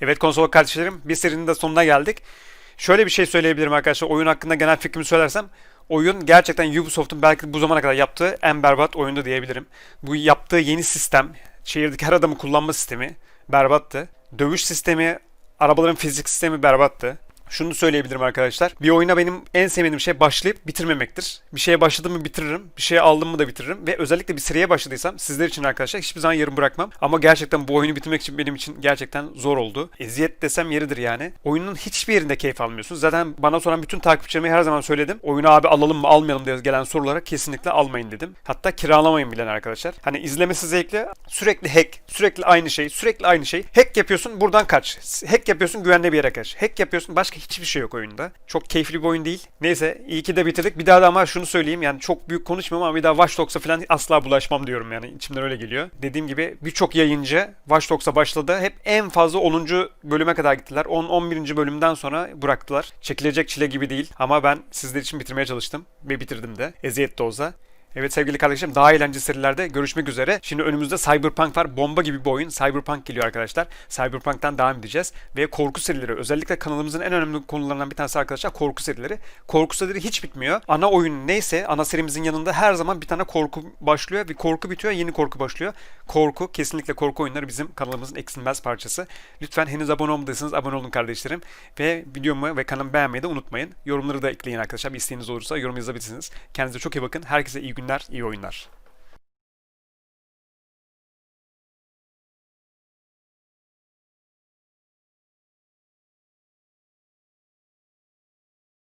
Evet konsol kardeşlerim bir serinin de sonuna geldik. Şöyle bir şey söyleyebilirim arkadaşlar. Oyun hakkında genel fikrimi söylersem oyun gerçekten Ubisoft'un belki bu zamana kadar yaptığı en berbat oyundu diyebilirim. Bu yaptığı yeni sistem, şehirdeki her adamı kullanma sistemi berbattı. Dövüş sistemi, arabaların fizik sistemi berbattı. Şunu söyleyebilirim arkadaşlar. Bir oyuna benim en sevmediğim şey başlayıp bitirmemektir. Bir şeye başladım mı bitiririm. Bir şeye aldım mı da bitiririm. Ve özellikle bir seriye başladıysam sizler için arkadaşlar hiçbir zaman yarım bırakmam. Ama gerçekten bu oyunu bitirmek için benim için gerçekten zor oldu. Eziyet desem yeridir yani. Oyunun hiçbir yerinde keyif almıyorsunuz. Zaten bana soran bütün takipçilerime her zaman söyledim. Oyunu abi alalım mı almayalım diye gelen sorulara kesinlikle almayın dedim. Hatta kiralamayın bilen arkadaşlar. Hani izlemesi zevkli. Sürekli hack, sürekli aynı şey, sürekli aynı şey. Hack yapıyorsun buradan kaç. Hack yapıyorsun güvenli bir yere kaç. Hack yapıyorsun başka hiçbir şey yok oyunda. Çok keyifli bir oyun değil. Neyse iyi ki de bitirdik. Bir daha da ama şunu söyleyeyim yani çok büyük konuşmuyorum ama bir daha Watch Dogs'a falan asla bulaşmam diyorum yani içimden öyle geliyor. Dediğim gibi birçok yayıncı Watch Dogs'a başladı. Hep en fazla 10. bölüme kadar gittiler. 10-11. bölümden sonra bıraktılar. Çekilecek çile gibi değil ama ben sizler için bitirmeye çalıştım ve bitirdim de. Eziyet de olsa. Evet sevgili kardeşlerim daha eğlenceli serilerde görüşmek üzere. Şimdi önümüzde Cyberpunk var. Bomba gibi bir oyun. Cyberpunk geliyor arkadaşlar. Cyberpunk'tan devam edeceğiz. Ve korku serileri. Özellikle kanalımızın en önemli konularından bir tanesi arkadaşlar korku serileri. Korku serileri hiç bitmiyor. Ana oyun neyse ana serimizin yanında her zaman bir tane korku başlıyor. Bir korku bitiyor yeni korku başlıyor. Korku kesinlikle korku oyunları bizim kanalımızın eksilmez parçası. Lütfen henüz abone olmadıysanız abone olun kardeşlerim. Ve videomu ve kanalımı beğenmeyi de unutmayın. Yorumları da ekleyin arkadaşlar. Bir isteğiniz olursa yorum yazabilirsiniz. Kendinize çok iyi bakın. Herkese iyi günler, iyi oyunlar.